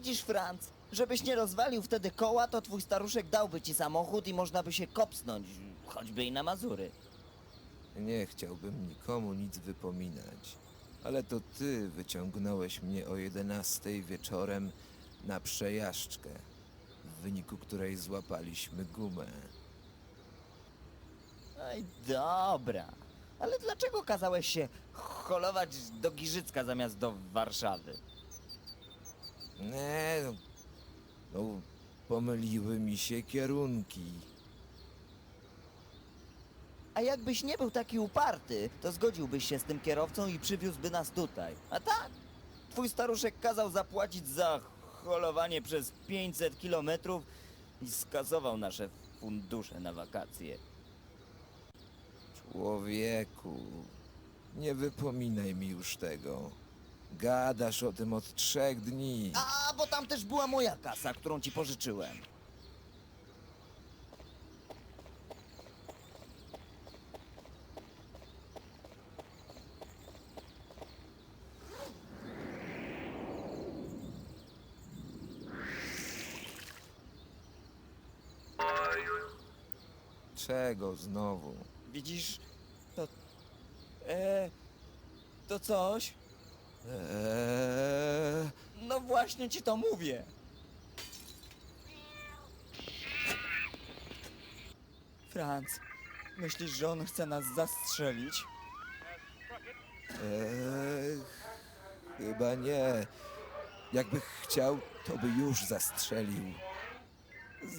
Widzisz, Franz, żebyś nie rozwalił wtedy koła, to twój staruszek dałby ci samochód i można by się kopsnąć, choćby i na Mazury. Nie chciałbym nikomu nic wypominać, ale to ty wyciągnąłeś mnie o 11 wieczorem na przejażdżkę, w wyniku której złapaliśmy gumę. Ej, dobra. Ale dlaczego kazałeś się holować do Giżycka zamiast do Warszawy? Nie, no, no pomyliły mi się kierunki. A jakbyś nie był taki uparty, to zgodziłbyś się z tym kierowcą i przywiózłby nas tutaj. A tak? Twój staruszek kazał zapłacić za holowanie przez 500 kilometrów i skasował nasze fundusze na wakacje. Człowieku, nie wypominaj mi już tego. Gadasz o tym od trzech dni. A, bo tam też była moja kasa, którą ci pożyczyłem. Czego znowu? Widzisz, to... E, to coś? Eee, No właśnie ci to mówię. Franz, myślisz, że on chce nas zastrzelić? eee, chyba nie. Jakby chciał, to by już zastrzelił.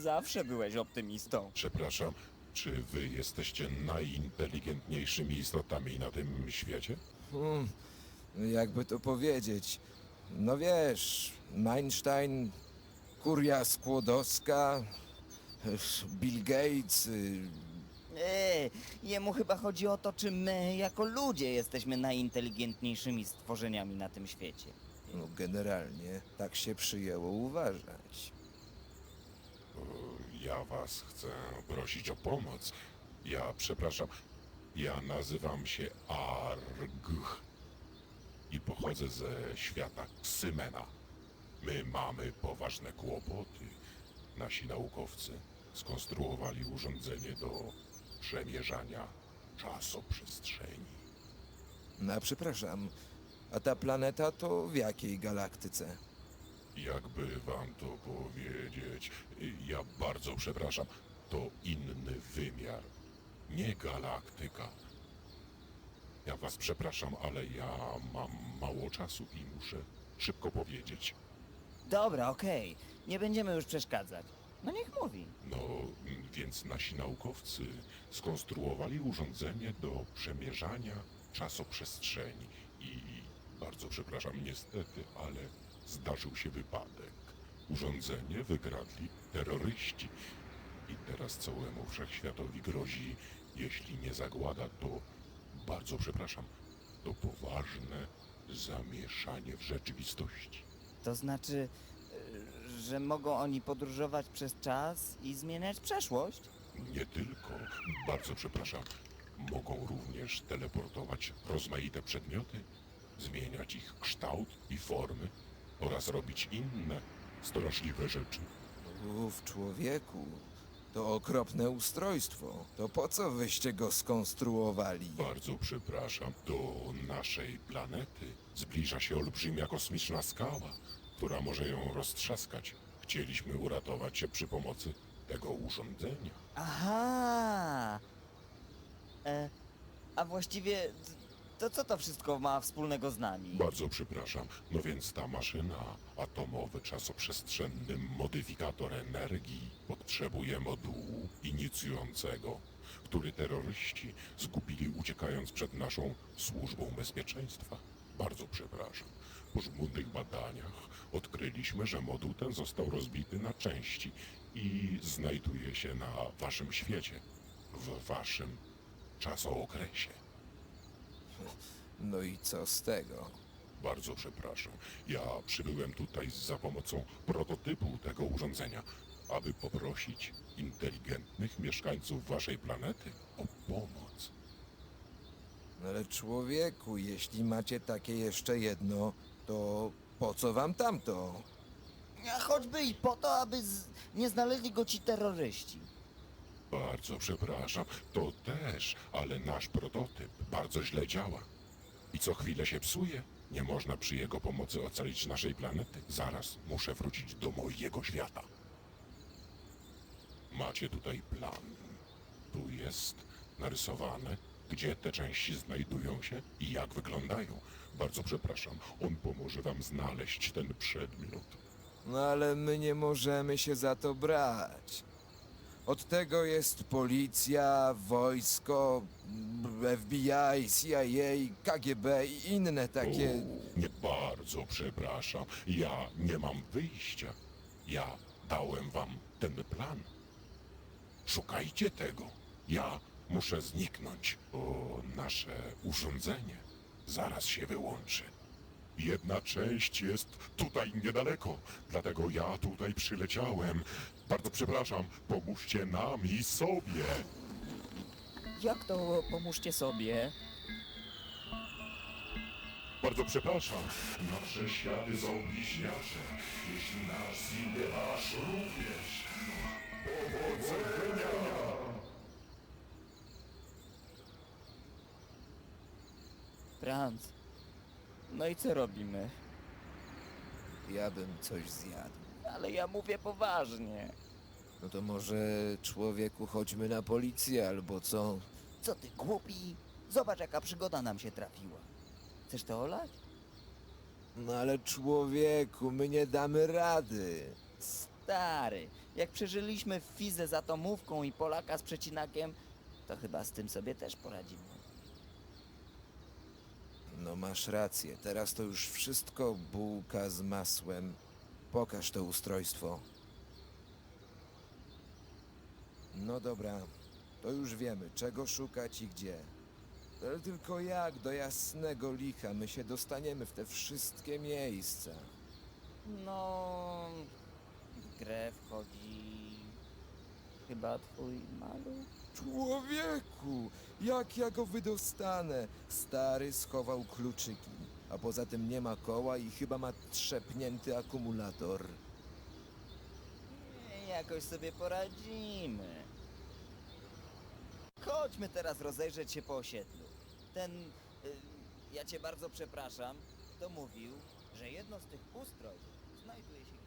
Zawsze byłeś optymistą. Przepraszam, czy wy jesteście najinteligentniejszymi istotami na tym świecie? Hmm, jakby to powiedzieć. No wiesz, Einstein, Kuria Skłodowska, Bill Gates. y, Eee, jemu chyba chodzi o to, czy my, jako ludzie, jesteśmy najinteligentniejszymi stworzeniami na tym świecie. No generalnie tak się przyjęło uważać. Ja was chcę prosić o pomoc. Ja przepraszam, ja nazywam się Arg i pochodzę ze świata Ksymena. My mamy poważne kłopoty. Nasi naukowcy skonstruowali urządzenie do przemierzania czasoprzestrzeni. No przepraszam, a ta planeta to w jakiej galaktyce? Jakby wam to powiedzieć, ja bardzo przepraszam, to inny wymiar, nie galaktyka. Ja was przepraszam, ale ja mam mało czasu i muszę szybko powiedzieć. Dobra, okej, nie będziemy już przeszkadzać. No niech mówi. No, mm, więc nasi naukowcy skonstruowali urządzenie do przemierzania czasoprzestrzeni i bardzo przepraszam niestety, ale zdarzył się wypadek. Urządzenie wykradli terroryści i teraz całemu wszechświatowi grozi, jeśli nie zagłada, to bardzo przepraszam, to poważne zamieszanie w rzeczywistości. To znaczy, y, że mogą oni podróżować przez czas i zmieniać przeszłość? Nie tylko, bardzo przepraszam, mogą również teleportować rozmaite przedmioty, zmieniać ich kształt i formy oraz robić inne straszliwe rzeczy. Uf, człowieku, to okropne ustrojstwo. To po co wyście go skonstruowali? Bardzo przepraszam, do naszej planety zbliża się olbrzymia kosmiczna skała, która może ją roztrzaskać. Chcieliśmy uratować się przy pomocy tego urządzenia. Aha! E, a właściwie, t- to co to wszystko ma wspólnego z nami? Bardzo przepraszam. No więc ta maszyna, atomowy czasoprzestrzenny modyfikator energii, potrzebuje modułu inicjującego, który terroryści zgubili uciekając przed naszą służbą bezpieczeństwa. Bardzo przepraszam. Po żmudnych badaniach odkryliśmy, że moduł ten został rozbity na części i znajduje się na waszym świecie, w waszym czasookresie. No i co z tego? Bardzo przepraszam. Ja przybyłem tutaj za pomocą prototypu tego urządzenia, aby poprosić inteligentnych mieszkańców waszej planety o pomoc. Ale człowieku, jeśli macie takie jeszcze jedno, to po co wam tamto? A choćby i po to, aby z... nie znaleźli go ci terroryści. Bardzo przepraszam, to też, ale nasz prototyp bardzo źle działa. I co chwilę się psuje. Nie można przy jego pomocy ocalić naszej planety. Zaraz muszę wrócić do mojego świata. Macie tutaj plan. Tu jest narysowane, gdzie te części znajdują się i jak wyglądają. Bardzo przepraszam, on pomoże wam znaleźć ten przedmiot. No ale my nie możemy się za to brać. Od tego jest policja, wojsko, FBI, CIA, KGB i inne takie. Nie bardzo przepraszam. Ja nie mam wyjścia. Ja dałem wam ten plan. Szukajcie tego. Ja muszę zniknąć. Nasze urządzenie zaraz się wyłączy. Jedna część jest tutaj niedaleko, dlatego ja tutaj przyleciałem. Bardzo przepraszam, pomóżcie nam i sobie. Jak to pomóżcie sobie? Bardzo przepraszam. Nasze światy są bliźniacze. Jeśli nasz zginie, wasz również. Powodzenia! Franz. No i co robimy? Ja bym coś zjadł. Ale ja mówię poważnie. No to może człowieku chodźmy na policję albo co? Co ty głupi? Zobacz jaka przygoda nam się trafiła. Chcesz to olać? No ale człowieku, my nie damy rady. Stary, jak przeżyliśmy Fizę z atomówką i Polaka z przecinakiem, to chyba z tym sobie też poradzimy. No masz rację, teraz to już wszystko bułka z masłem. Pokaż to ustrojstwo. No dobra, to już wiemy, czego szukać i gdzie. Ale tylko jak do jasnego licha my się dostaniemy w te wszystkie miejsca? No, w grę wchodzi chyba twój maluch. Człowieku, jak ja go wydostanę? Stary schował kluczyki, a poza tym nie ma koła i chyba ma trzepnięty akumulator. Jakoś sobie poradzimy. Chodźmy teraz rozejrzeć się po osiedlu. Ten, y, ja cię bardzo przepraszam, to mówił, że jedno z tych ustrojstw znajduje się